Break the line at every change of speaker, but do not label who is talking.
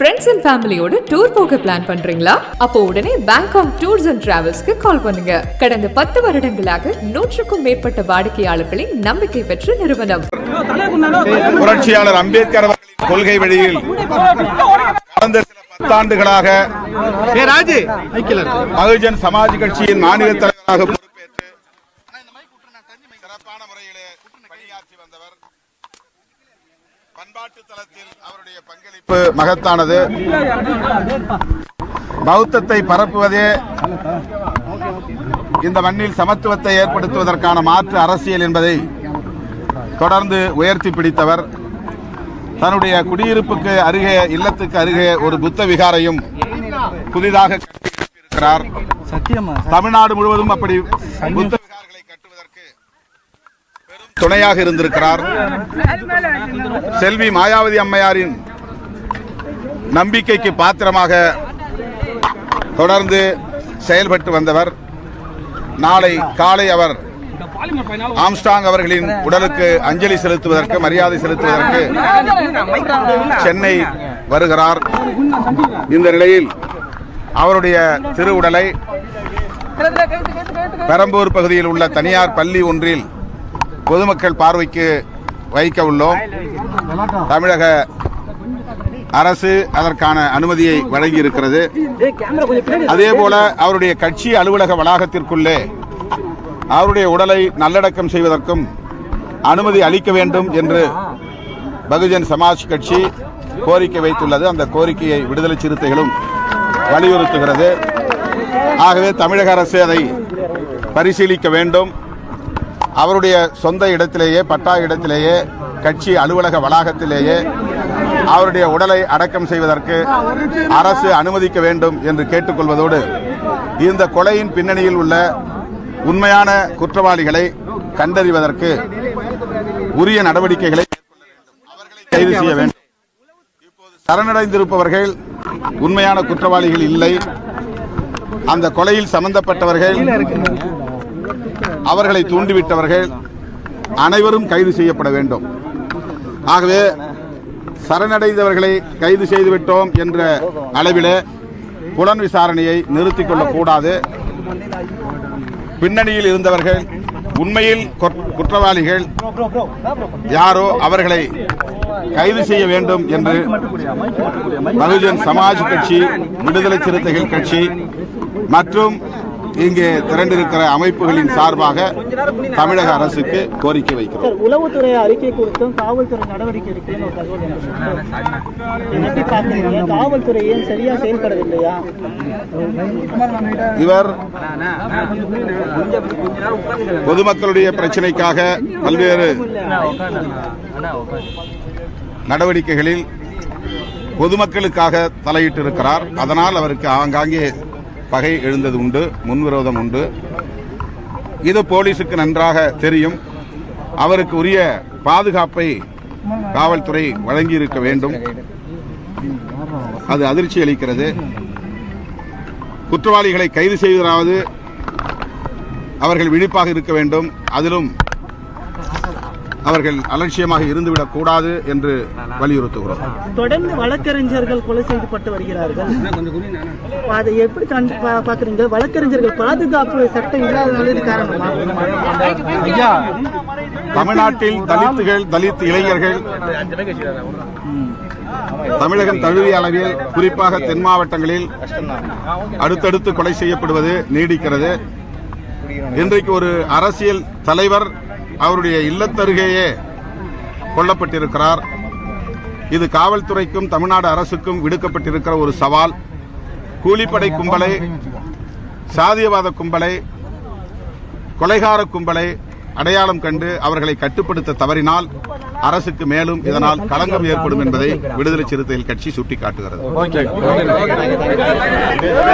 Friends and ஃபேமிலியோட tour போக plan பண்றீங்களா? அப்போ உடனே பேங்காக் டூர்ஸ் அண்ட் டிராவல்ஸ்க்கு கால் பண்ணுங்க. கடந்த பத்து வருடங்களாக நூற்றுக்கும் மேற்பட்ட வாடிக்கையாளர்களின் நம்பிக்கை பெற்ற நிறுவனம்.
புரட்சியாளர் அம்பேத்கர் அவர்களின் கொள்கை வழியில் கடந்த சில பத்தாண்டுகளாக பகுஜன் சமாஜ் கட்சியின் மாநில தலைவராக பண்பாட்டு தளத்தில் அவருடைய பங்களிப்பு மகத்தானது. பௌத்தத்தை பரப்புவதே இந்த மண்ணில் சமத்துவத்தை ஏற்படுத்துவதற்கான மாற்று அரசியல் என்பதை தொடர்ந்து உயர்த்தி பிடித்தவர். தன்னுடைய குடியிருப்புக்கு அருகே இல்லத்துக்கு அருகே ஒரு புத்த விகாரையும் புதிதாக
சத்தியமா?
தமிழ்நாடு முழுவதும் அப்படி புத்த துணையாக இருந்திருக்கிறார். செல்வி மாயாவதி அம்மையாரின் நம்பிக்கைக்கு பாத்திரமாக தொடர்ந்து செயல்பட்டு வந்தவர். நாளை காலை அவர் ஆம்ஸ்டாங் அவர்களின் உடலுக்கு அஞ்சலி செலுத்துவதற்கு மரியாதை செலுத்துவதற்கு சென்னை வருகிறார். இந்த நிலையில் அவருடைய திரு உடலை பெரம்பூர் பகுதியில் உள்ள தனியார் பள்ளி ஒன்றில் பொதுமக்கள் பார்வைக்கு வைக்க உள்ளோம். தமிழக அரசு அதற்கான அனுமதியை வழங்கியிருக்கிறது. அதே போல அவருடைய கட்சி அலுவலக வளாகத்திற்குள்ளே அவருடைய உடலை நல்லடக்கம் செய்வதற்கும் அனுமதி அளிக்க வேண்டும் என்று பகுஜன் சமாஜ் கட்சி கோரிக்கை வைத்துள்ளது. அந்த கோரிக்கையை விடுதலை சிறுத்தைகளும் வலியுறுத்துகிறது. ஆகவே தமிழக அரசு அதை பரிசீலிக்க வேண்டும். அவருடைய சொந்த இடத்திலேயே பட்டா இடத்திலேயே கட்சி அலுவலக வளாகத்திலேயே அவருடைய உடலை அடக்கம் செய்வதற்கு அரசு அனுமதிக்க வேண்டும் என்று கேட்டுக்கொள்வதோடு இந்த கொலையின் பின்னணியில் உள்ள உண்மையான குற்றவாளிகளை கண்டறிவதற்கு உரிய நடவடிக்கைகளை அவர்களை கைது செய்ய வேண்டும். சரணடைந்திருப்பவர்கள் உண்மையான குற்றவாளிகள் இல்லை. அந்த கொலையில் சம்பந்தப்பட்டவர்கள் அவர்களை தூண்டிவிட்டவர்கள் அனைவரும் கைது செய்யப்பட வேண்டும். ஆகவே சரணடைந்தவர்களை கைது செய்துவிட்டோம் என்ற அளவிலே புலன் விசாரணையை நிறுத்திக் கொள்ளக்கூடாது பின்னணியில் இருந்தவர்கள் உண்மையில் குற்றவாளிகள் யாரோ அவர்களை கைது செய்ய வேண்டும் என்று பகுஜன் சமாஜ் கட்சி விடுதலை சிறுத்தைகள் கட்சி மற்றும் இங்கே திரண்டிருக்கிற அமைப்புகளின் சார்பாக தமிழக அரசுக்கு கோரிக்கை வைக்கிறோம்.
உளவுத்துறை அறிக்கை கொடுத்தும் காவல்துறை நடவடிக்கை காவல்துறை ஏன் சரியா செயல்படவில்லையா?
இவர் பொதுமக்களுடைய பிரச்சனைக்காக பல்வேறு நடவடிக்கைகளில் பொதுமக்களுக்காக தலையிட்டிருக்கிறார். அதனால் அவருக்கு ஆங்காங்கே பகை எழுந்தது உண்டு முன்விரோதம் உண்டு. இது போலீஸுக்கு நன்றாக தெரியும். அவருக்கு உரிய பாதுகாப்பை காவல்துறை வழங்கியிருக்க வேண்டும். அது அதிர்ச்சி அளிக்கிறது. குற்றவாளிகளை கைது செய்வதாவது அவர்கள் விழிப்பாக இருக்க வேண்டும். அதிலும் அவர்கள் அலட்சியமாக இருந்துவிடக் கூடாது என்று வலியுறுத்துகிறோம்.
தொடர்ந்து வழக்கறிஞர்கள் கொலை செய்யப்பட்டு வருகிறார்கள். அதை எப்படி பாக்குறீங்க? வழக்கறிஞர்கள் பாதுகாப்பு சட்டம் காரணமா?
தமிழ்நாட்டில் தலித்துகள் தலித் இளைஞர்கள் தமிழகம் தழுவிய அளவில் குறிப்பாக தென் மாவட்டங்களில் அடுத்தடுத்து கொலை செய்யப்படுவது நீடிக்கிறது. இன்றைக்கு ஒரு அரசியல் தலைவர் அவருடைய இல்லத்தருகேயே கொல்லப்பட்டிருக்கிறார். இது காவல்துறைக்கும் தமிழ்நாடு அரசுக்கும் விடுக்கப்பட்டிருக்கிற ஒரு சவால். கூலிப்படை கும்பலை சாதியவாத கும்பலை கொலைகார கும்பலை அடையாளம் கண்டு அவர்களை கட்டுப்படுத்த தவறினால் அரசுக்கு மேலும் இதனால் களங்கம் ஏற்படும் என்பதை விடுதலை சிறுத்தைகள் கட்சி சுட்டிக்காட்டுகிறது.